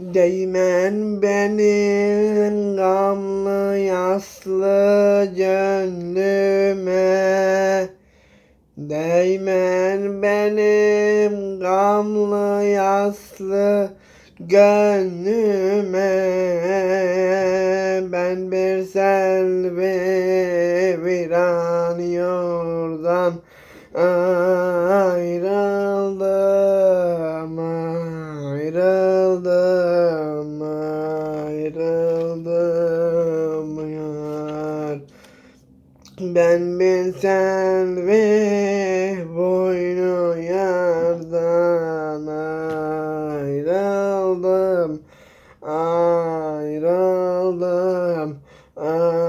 Değmen benim gamlı yaslı gönlüme. Değmen benim gamlı yaslı gönlüme. Ben bir selvi viran yordan ayrıldım ben bir selvi boynu yardan ayrıldım ayrıldım ayrıldım.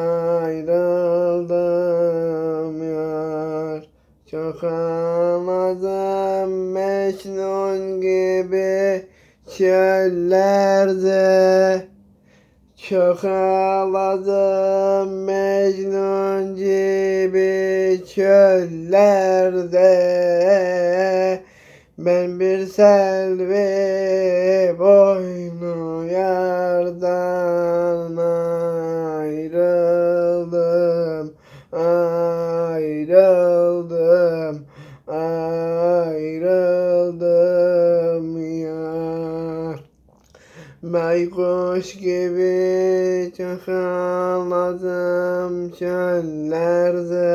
Yar çok ağladım Mecnun gibi çöllerde çok ağladım Mecnun gibi çöllerde. Ben bir selvi boynu yardan ayrıldım Ayrıldım Ayrıldım Baykuş gibi çok ağladım çöllerde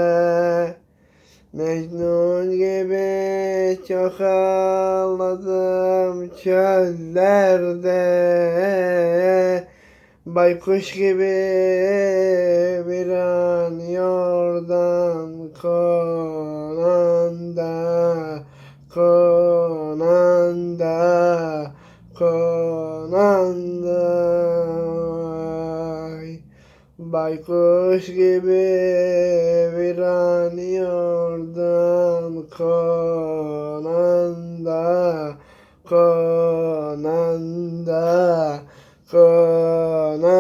Mecnun gibi çok ağladım çöllerde Baykuş gibi bir an yordan konanda Konanda Konanda Ay. Baykuş gibi bir an yordan konanda konanda konanda